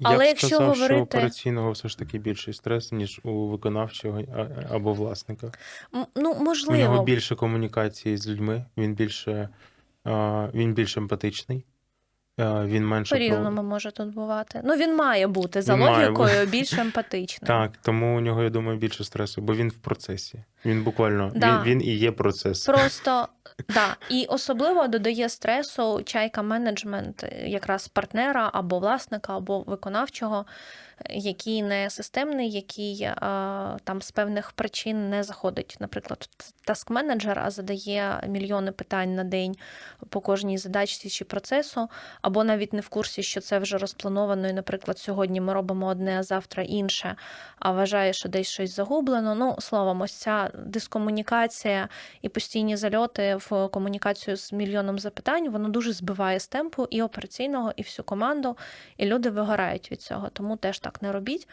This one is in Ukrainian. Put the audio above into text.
Я Але б якщо сказав, що у операційного все ж таки більший стрес, ніж у виконавчого або власника. М, Ну, У нього більше комунікації з людьми, він більше, а, він більш емпатичний, а, він менше про... по-різному може тут бувати. Ну, він має бути за Він має логікою більш емпатичним. Так, тому у нього, я думаю, більше стресу, бо він в процесі. Він буквально Да. він, він і є процес. Просто да, і особливо додає стресу чайка менеджмент е, якраз партнера або власника, або виконавчого, який не системний, який е, там з певних причин не заходить. Наприклад, таск менеджер, а задає мільйони питань на день по кожній задачці чи процесу, або навіть не в курсі, що це вже розплановано, і, наприклад, сьогодні ми робимо одне, а завтра інше, а вважає, що десь щось загублено. Ну, словом, ось ця дискомунікація і постійні зальоти в комунікацію з мільйоном запитань, воно дуже збиває з темпу і операційного, і всю команду, і люди вигорають від цього. Тому теж так не робіть.